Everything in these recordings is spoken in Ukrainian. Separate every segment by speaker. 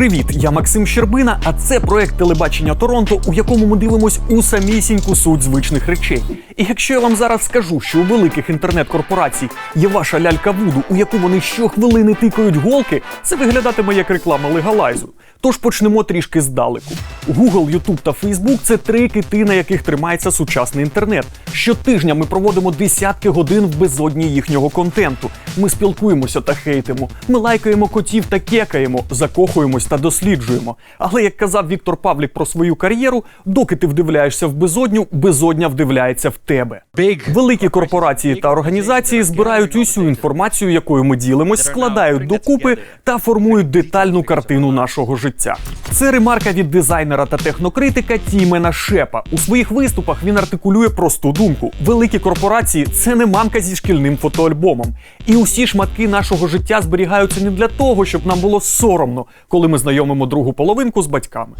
Speaker 1: Привіт, я Максим Щербина, а це проект телебачення Торонто, у якому ми дивимось у самісіньку суть звичних речей. І якщо я вам зараз скажу, що у великих інтернет-корпорацій є ваша лялька Вуду, у яку вони щохвилини тикають голки, це виглядатиме як реклама легалайзу. Тож почнемо трішки здалеку. Google, YouTube та Facebook – це три кити, на яких тримається сучасний інтернет. Щотижня ми проводимо десятки годин в безодні їхнього контенту. Ми спілкуємося та хейтимо. Ми лайкаємо котів та кекаємо, закохуємось та досліджуємо. Але як казав Віктор Павлік про свою кар'єру, доки ти вдивляєшся в безодню, безодня вдивляється в тебе. Великі корпорації та організації збирають усю інформацію, якою ми ділимось, складають докупи та формують детальну картину нашого життя. Це ремарка від дизайнера та технокритика Тімена Шепа. У своїх виступах він артикулює просту думку: великі корпорації це не мамка зі шкільним фотоальбомом. І усі шматки нашого життя зберігаються не для того, щоб нам було соромно, коли ми знайомимо другу половинку з батьками.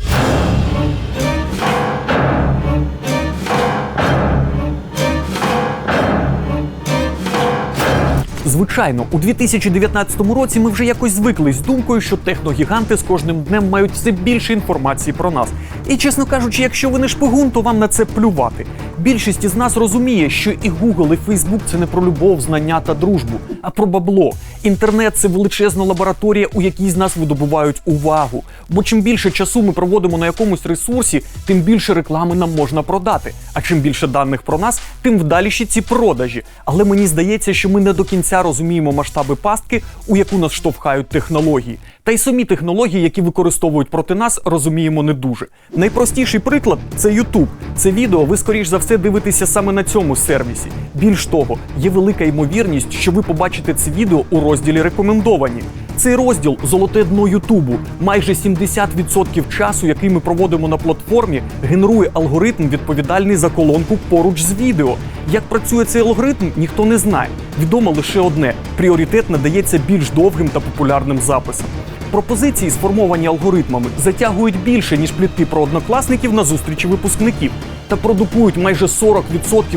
Speaker 1: Звичайно, у 2019 році ми вже якось звикли з думкою, що техногіганти з кожним днем мають все більше інформації про нас. І чесно кажучи, якщо ви не шпигун, то вам на це плювати. Більшість із нас розуміє, що і Google, і Facebook – це не про любов, знання та дружбу, а про бабло. Інтернет це величезна лабораторія, у якій з нас видобувають увагу. Бо чим більше часу ми проводимо на якомусь ресурсі, тим більше реклами нам можна продати. А чим більше даних про нас, тим вдаліші ці продажі. Але мені здається, що ми не до кінця розуміємо масштаби пастки, у яку нас штовхають технології. Та й самі технології, які використовують проти нас, розуміємо не дуже. Найпростіший приклад це YouTube. Це відео ви скоріш за все дивитеся саме на цьому сервісі. Більш того, є велика ймовірність, що ви побачите це відео у розділі рекомендовані. Цей розділ золоте дно Ютубу. Майже 70% часу, який ми проводимо на платформі, генерує алгоритм, відповідальний за колонку поруч з відео. Як працює цей алгоритм, ніхто не знає. Відомо лише одне: пріоритет надається більш довгим та популярним записам. Пропозиції, сформовані алгоритмами, затягують більше, ніж плітки про однокласників на зустрічі випускників, та продукують майже 40%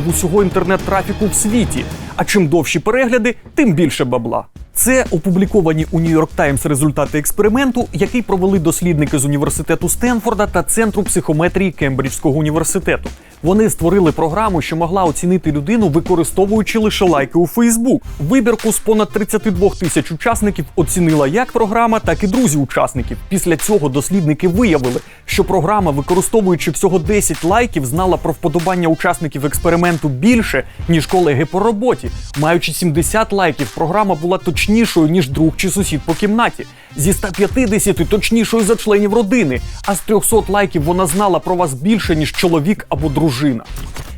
Speaker 1: усього інтернет-трафіку в світі. А чим довші перегляди, тим більше бабла. Це опубліковані у York Times результати експерименту, який провели дослідники з університету Стенфорда та центру психометрії Кембриджського університету. Вони створили програму, що могла оцінити людину, використовуючи лише лайки у Facebook. Вибірку з понад 32 тисяч учасників оцінила як програма, так і друзі учасників. Після цього дослідники виявили, що програма, використовуючи всього 10 лайків, знала про вподобання учасників експерименту більше, ніж колеги по роботі. Маючи 70 лайків, програма була точнішою, ніж друг чи сусід по кімнаті. Зі 150 точнішою за членів родини. А з 300 лайків вона знала про вас більше, ніж чоловік або дружина.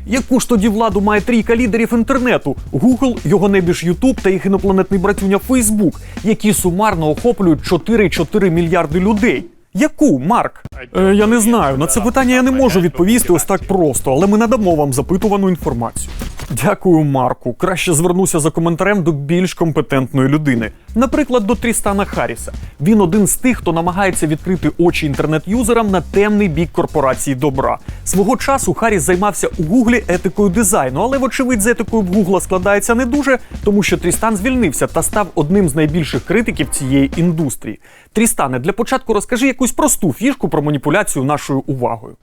Speaker 1: Яку ж тоді владу має трійка лідерів інтернету: Google, його небіж YouTube та їх інопланетний братюня Facebook, які сумарно охоплюють 4,4 мільярди людей. Яку, Марк? Е, я не знаю. На це питання я не можу відповісти ось так просто, але ми надамо вам запитувану інформацію. Дякую, Марку. Краще звернуся за коментарем до більш компетентної людини. Наприклад, до Трістана Харріса. Він один з тих, хто намагається відкрити очі інтернет-юзерам на темний бік корпорації добра. Свого часу Харріс займався у Гуглі етикою дизайну, але, вочевидь, з етикою в Гугла складається не дуже, тому що Трістан звільнився та став одним з найбільших критиків цієї індустрії. Трістане, для початку розкажи якусь просту фішку про маніпуляцію нашою увагою.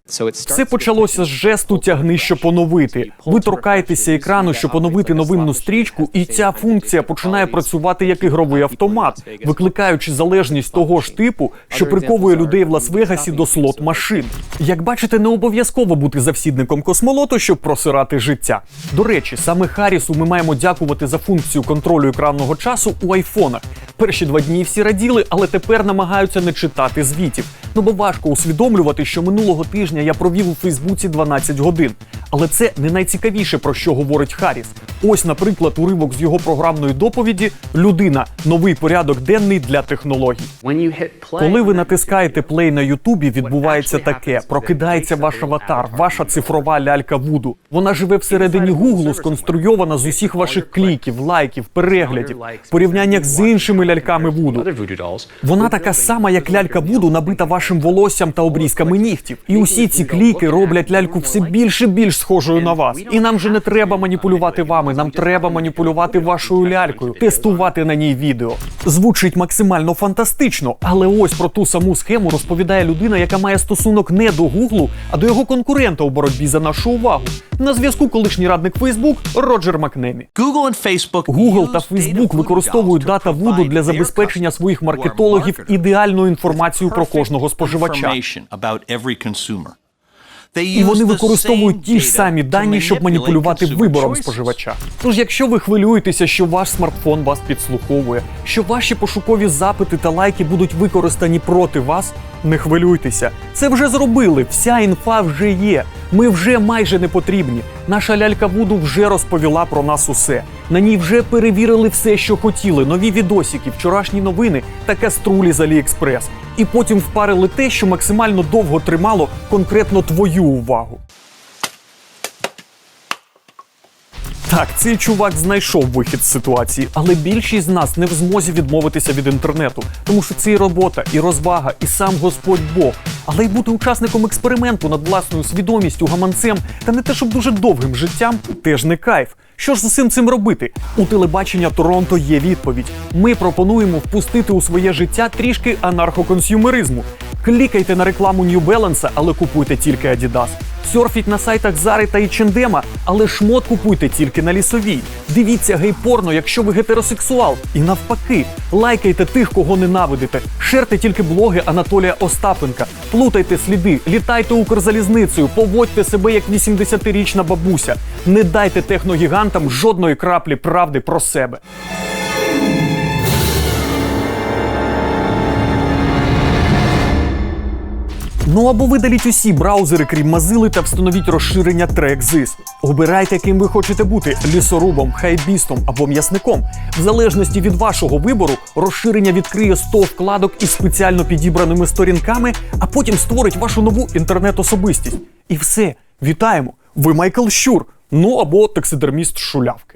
Speaker 1: Все почалося з жесту тягни, щоб поновити. Ви торкаєтеся екрану, щоб поновити новинну стрічку, і ця функція починає працювати як ігровий автомат, викликаючи залежність того ж типу, що приковує людей в Лас-Вегасі до слот машин. Як бачите, не обов'язково бути завсідником космолоту, щоб просирати життя. До речі, саме Харрісу ми маємо дякувати за функцію контролю екранного часу у айфонах. Перші два дні всі раділи, але тепер намагаються не читати звітів. Ну бо важко усвідомлювати, що минулого тижня я провів у Фейсбуці 12 годин. Але це не найцікавіше, про що говорить Харріс. Ось, наприклад, уривок з його програмної доповіді Людина новий порядок денний для технологій. Коли ви натискаєте плей на Ютубі, відбувається таке: прокидається ваш аватар, ваша цифрова лялька Вуду. Вона живе всередині Гуглу, сконструйована з усіх ваших кліків, лайків, переглядів, порівняннях з іншими ляльками Вуду. Вона така сама, як лялька Вуду, набита вашим волоссям та обрізками нігтів. І усі ці кліки роблять ляльку все більше більш схожою на вас. І нам же не треба маніпулювати вами. Нам треба маніпулювати вашою лялькою, тестувати на ній відео. Звучить максимально фантастично, але ось про ту саму схему розповідає людина, яка має стосунок не до Гуглу, а до його конкурента у боротьбі за нашу увагу. На зв'язку колишній радник Фейсбук Роджер Макнемі.
Speaker 2: Google and Facebook
Speaker 1: Google та Facebook використовують дата Вуду для забезпечення своїх маркетологів ідеальною інформацією про кожного споживача. І вони використовують ті ж самі дані, щоб маніпулювати вибором споживача. Тож, якщо ви хвилюєтеся, що ваш смартфон вас підслуховує, що ваші пошукові запити та лайки будуть використані проти вас, не хвилюйтеся. Це вже зробили. Вся інфа вже є. Ми вже майже не потрібні. Наша лялька Вуду вже розповіла про нас усе. На ній вже перевірили все, що хотіли: нові відосики, вчорашні новини та каструлі з Аліекспрес. І потім впарили те, що максимально довго тримало конкретно твою увагу. Так, цей чувак знайшов вихід з ситуації, але більшість з нас не в змозі відмовитися від інтернету, тому що це і робота, і розвага, і сам Господь Бог. Але й бути учасником експерименту над власною свідомістю, гаманцем та не те, щоб дуже довгим життям, теж не кайф. Що ж з усім цим робити? У телебачення Торонто є відповідь. Ми пропонуємо впустити у своє життя трішки анархоконсюмеризму. Клікайте на рекламу New Balance, але купуйте тільки Adidas. Серфіть на сайтах Зари та H&M, але шмот купуйте тільки на лісовій. Дивіться гей-порно, якщо ви гетеросексуал. І навпаки, лайкайте тих, кого ненавидите. Шерте тільки блоги Анатолія Остапенка. Плутайте сліди, літайте Укрзалізницею, поводьте себе як 80-річна бабуся. Не дайте техногігантам жодної краплі правди про себе. Ну або видаліть усі браузери, крім Mozilla, та встановіть розширення TrackZis. Обирайте, ким ви хочете бути лісорубом, хайбістом або м'ясником. В залежності від вашого вибору, розширення відкриє 100 вкладок із спеціально підібраними сторінками, а потім створить вашу нову інтернет-особистість. І все, вітаємо! Ви Майкл Щур, ну або таксидерміст шулявки.